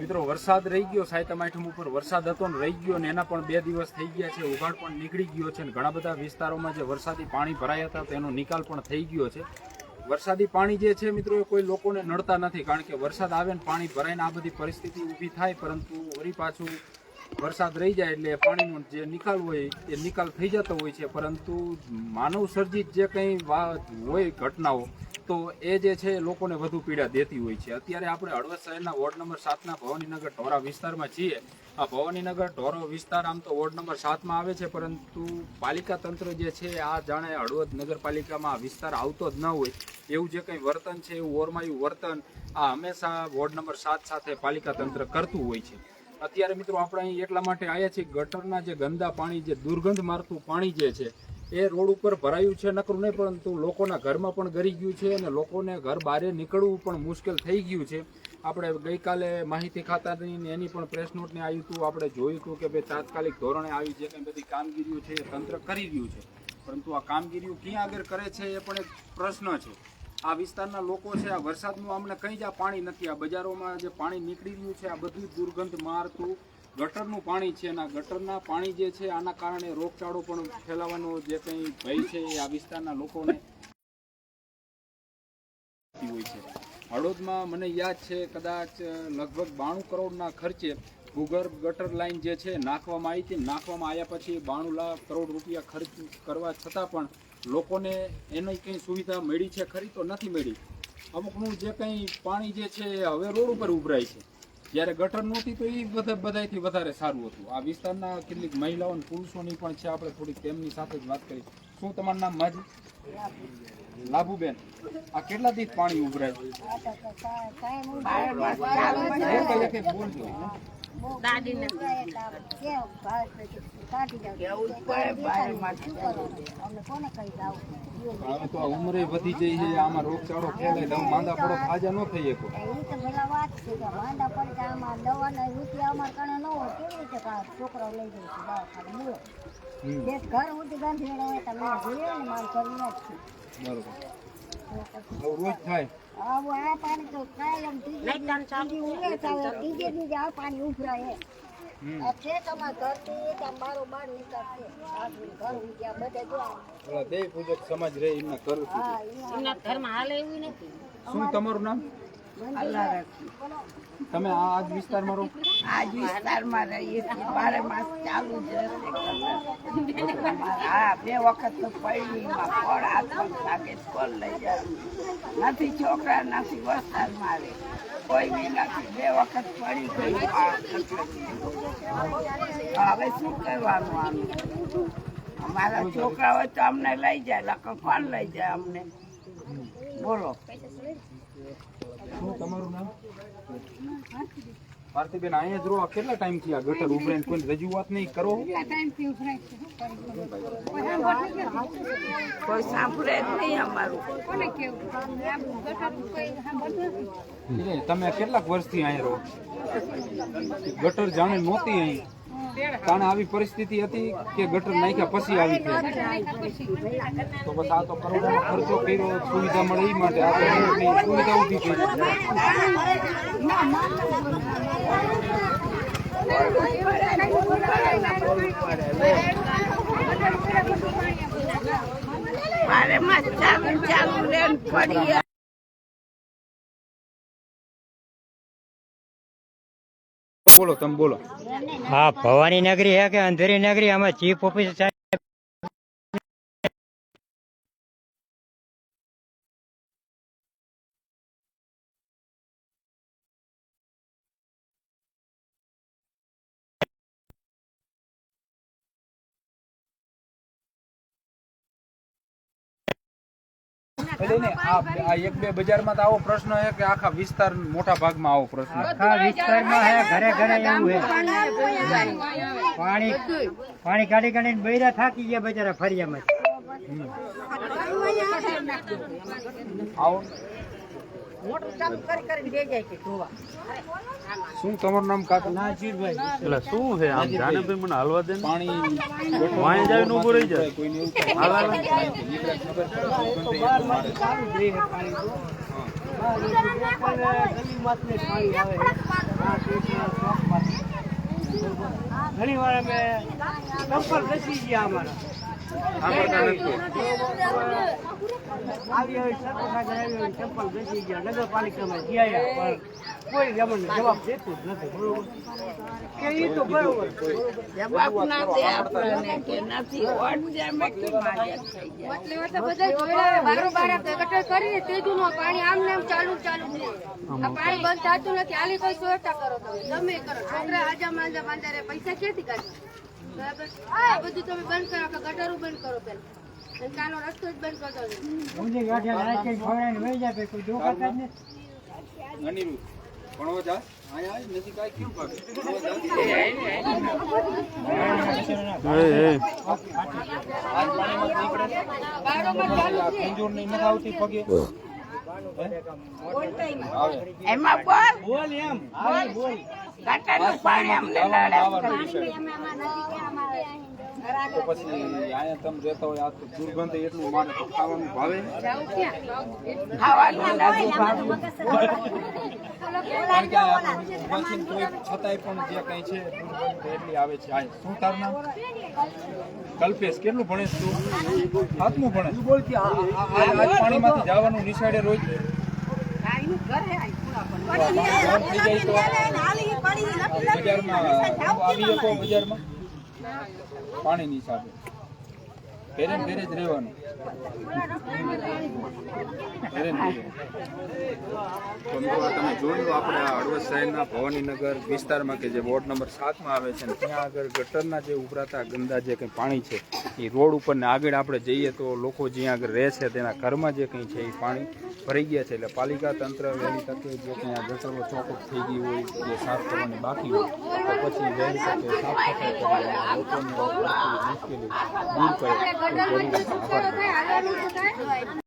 મિત્રો વરસાદ રહી ગયો સાયતમ આઠમ ઉપર વરસાદ હતો ને રહી ગયો ને એના પણ બે દિવસ થઈ ગયા છે ઉઘાડ પણ નીકળી ગયો છે ને ઘણા બધા વિસ્તારોમાં જે વરસાદી પાણી ભરાયા હતા તેનો નિકાલ પણ થઈ ગયો છે. વરસાદી પાણી જે છે મિત્રો એ કોઈ લોકોને નડતા નથી કારણ કે વરસાદ આવે ને પાણી ભરાઈને આ બધી પરિસ્થિતિ ઊભી થાય પરંતુ વળી પાછું વરસાદ રહી જાય એટલે પાણીનો જે નિકાલ હોય એ નિકાલ થઈ જતો હોય છે પરંતુ માનવ સર્જિત જે કંઈ વા- હોય ઘટનાઓ તો એ જે છે લોકોને વધુ પીડા દેતી હોય છે. અત્યારે આપણે હળવદ શહેરના વોર્ડ નંબર સાતના ભવાનીનગર ઢોરા વિસ્તારમાં છીએ. આ ભવાનીનગર ઢોરો વિસ્તાર આમ તો વોર્ડ નંબર સાતમાં આવે છે, પરંતુ પાલિકા તંત્ર જે છે આ જાણે હળવદ નગરપાલિકામાં આ વિસ્તાર આવતો જ ન હોય. એવું જે કંઈ વર્તન છે, એવું ઓરમાયું વર્તન આ હંમેશા વોર્ડ નંબર સાત સાથે પાલિકા તંત્ર કરતું હોય છે. અત્યારે મિત્રો આપણે અહીં એટલા માટે આવ્યા છીએ ગટરના જે ગંદા પાણી, જે દુર્ગંધ મારતું પાણી જે છે એ રોડ ઉપર ભરાયું છે નકરું નહીં, પરંતુ લોકોના ઘરમાં પણ ગરી ગયું છે અને લોકોને ઘર બહાર નીકળવું પણ મુશ્કેલ થઈ ગયું છે. આપણે ગઈકાલે માહિતી ખાતાની એની પણ પ્રેસ નોટને આવ્યું હતું આપણે જોયું હતું કે ભાઈ તાત્કાલિક ધોરણે આવી જે કંઈ બધી કામગીરીઓ છે એ તંત્ર કરી રહ્યું છે. પરંતુ આ કામગીરીઓ ક્યાં આગળ કરે છે એ પણ એક પ્રશ્ન છે. આ વિસ્તારના લોકો છે, આ વરસાદનું અમને કંઈ જ આ પાણી નથી. આ બજારોમાં જે પાણી નીકળી રહ્યું છે, આ બધું દુર્ગંધ મારતું ગટરનું પાણી છે અને ગટરના પાણી જે છે, આના કારણે રોગચાળો પણ ફેલાવાનો જે કંઈ ભય છે એ આ વિસ્તારના લોકોને હોય છે. હળવદમાં મને યાદ છે, કદાચ લગભગ બાણું કરોડના ખર્ચે ભૂગર્ભ ગટર લાઈન જે છે, નાખવામાં આવી હતી. નાખવામાં આવ્યા પછી બાણું લાખ કરોડ રૂપિયા ખર્ચ કરવા છતાં પણ લોકોને એની કંઈ સુવિધા મળી છે ખરી તો નથી મળી. અમુકનું જે કંઈ પાણી જે છે, એ હવે રોડ ઉપર ઉભરાય છે. જ્યારે ગટર નહોતી તો એ બધા બધાથી વધારે સારું હતું. આ વિસ્તારના કેટલીક મહિલાઓ અને પુરુષોની પણ છે. આપણે થોડીક તેમની સાથે જ વાત કરી. શું તમારું નામ માજી? લાભુબેન. આ કેટલા દિવસ પાણી ઉભરાય? એક એક બોલજો હવે તો ઉંમરે વધી જઈ છે આમાં રોગચાળો ફેલાય તમે માંદા પડો તાજા ન થઈ શકો. છોકરાઓ લઈ જાય છે દવાખાને બોલો હમ, બે ઘર સુધી ગાંધી હોય તમે જોઈએ ને મારું ઘર બરોબર. આવું રોજ થાય. આ પાણી તો કાયમ ત્રીજે દિવસે આ પાણી ઉભરાય છે તમારા ઘરથી ત્યાં બારો નીકળશે આ ઘર ઉગ્યા બધે જો દેવ પૂજક સમાજ રહે એમના ઘરમાં હાલે એવું નથી. શું તમારું નામ? તમે આ આજ વિસ્તારમાં રહો? આજ વિસ્તારમાં રહીએ છીએ. બારે માસ ચાલુ જ રહેશે હા બે વખત તો પૈણીમાં ફળ હાથમાં લાગે ફળ લઈ જાય. નથી છોકરા નથી વરસાદ મારે. કોઈ બી નથી. બે વખત પડી ગઈ હવે શું કરવાનું આનું અમારા છોકરા હોય તો અમને લઈ જાય લખો કોણ લઈ જાય અમને. બોલો. શું તમારું નામ? ભારતીબેન અહીંયા જો કેટલા ટાઈમથી આ ગટર ઉભરાઈને કોઈ રજૂઆત નહીં કરો? કોઈ સાંભળે જ નહીં અમારું. તમે કેટલાક વર્ષથી અહીંયા રહો ગટર જાણે નહોતી અહીં. તાણે આવી પરિસ્થિતિ હતી કે ગટર નાખ્યા પછી આવી છે તો બસ આ તો કરોડો ખર્ચો કર્યો, સુવિધા મળે એ માટે આ સુવિધા ઊભી કરી. મારે મસ્તા ચાલુ ચાલુ રે પડી બોલો તમે બોલો. હા ભવાની નગરી હે કે અંધેરી નગરી? આમાં ચીફ ઓફિસર એટલે ને આ આ એક બે બજારમાં તો આવો પ્રશ્ન છે કે આખા વિસ્તાર મોટા ભાગમાં આવો પ્રશ્ન આખા વિસ્તારમાં હે ઘરે ઘરે એવું હે. પાણી પાણી કાઢી કાઢીને બૈરા થાકી ગયા બચારા ફરિયામાં. આવો. શું તમારું નામ કાકા? નાજીરભાઈ. એટલે શું છે? આમ જાને ભાઈ મને હાલવા દે ને? પાણી વાંહે જાવીને ઊભું રહી જાય. એવું થાય. ઘણી વાર અમે ચંપલ બેસી ગયા અમારા. આવી આવી સરપંચ આવી આવી ચંપલ બેસી ગયા નગરપાલિકામાં ગયા પણ કોઈ અમને જવાબ દેતું જ નથી બરોબર? કે ઈ તો બરોબર. જવાબ ના દે આપણને કે નથી વોટ જેમે કે માર્યા થઈ જાય એટલે એટલે બધા જોડે બારો બારા કરીને તેજું નું પાણી આમ ને આમ ચાલુ ચાલુ છે આ પાણી બંધ થતું નથી આલી કોઈ કરો તમે ગમે કરો. છોકરા હાજા માંજા માંજા પૈસા ક્યાંથી કાઢો? બરાબર? આ બધું તમે બંધ કરો કે ગટરો બંધ કરો પેલા કાનો રસ્તો જ બંધ કરતો અનિરુદ્ધ ભણવા જા અહીંયા આવીને નજીક આવી કેમ ભાગે ભણવા જા. નથી આવતી પગે આવે એમાં બોલ. બોલ એમ. આવી બોલ ગટરનું પાણી અમને નડે તો પછી અહીંયા તમે રહેતા હોય આ દુર્ગંધ એટલું મારે તો ખાવાનું ભાવે. છતાંય પણ જે કંઈ છે દુર્ગંધ એટલી આવે છે. આ શું તારું નામ? કલ્પેશ. કેટલું ભણેશ તું? સાતમું ભણે પાણીમાંથી જવાનું નિશાળે રોજ. જાય તો બજારમાં આવી શકો બજારમાં. પાણીની હિસાબે ઘરે ને જોયું આપણે આ શહેરના ભવાનીનગર વિસ્તારમાં કે જે વોર્ડ નંબર સાતમાં આવે છે ત્યાં આગળ ગટરના જે ઉભરાતા ગંદા જે કંઈ પાણી છે, એ રોડ ઉપર ને આગળ આપણે જઈએ તો લોકો જ્યાં આગળ રહે છે, તેના ઘરમાં જે કંઈ છે, એ પાણી ભરાઈ ગયા છે. એટલે પાલિકા તંત્ર, વહેલી તકે જે કંઈ આ ગટરો ચોકઅપ થઈ ગઈ હોય, જે સાફ કરવાની બાકી હોય, તો પછી વહેલી તકે સાફ સફાઈ લોકોને મુશ્કેલી દૂર કરે. ગટર બંધ કરશું તો થાય હાલવાનું તો થાય